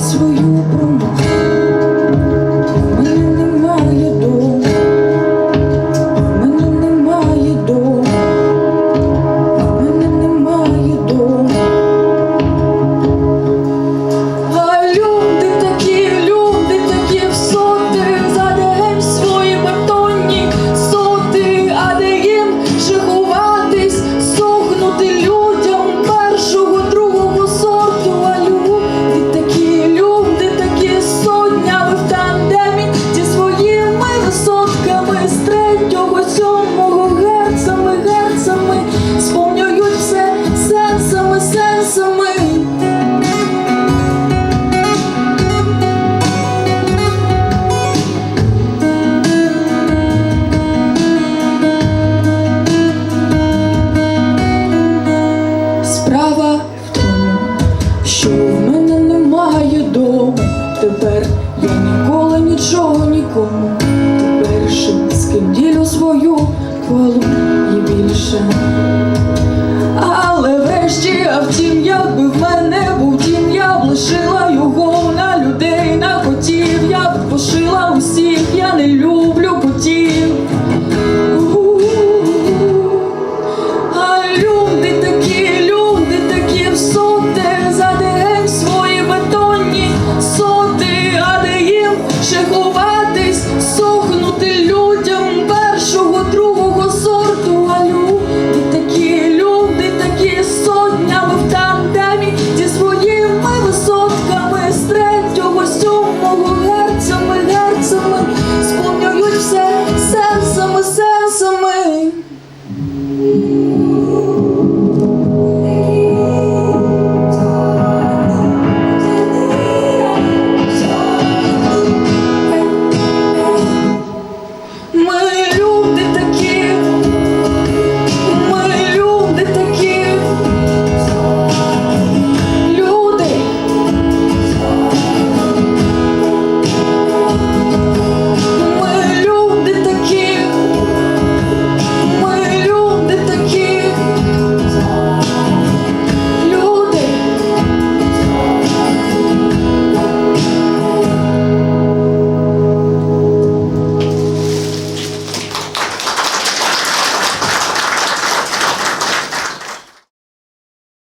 свою третього, сьомого герцами, герцами, сповнюють все сенсами, сенсами. Справа що в мене немає дому. Тепер я ніколи інше, але врешті, а втім, як би в мене був дім, я б лишила його на людей, на котів, я б пошила усі.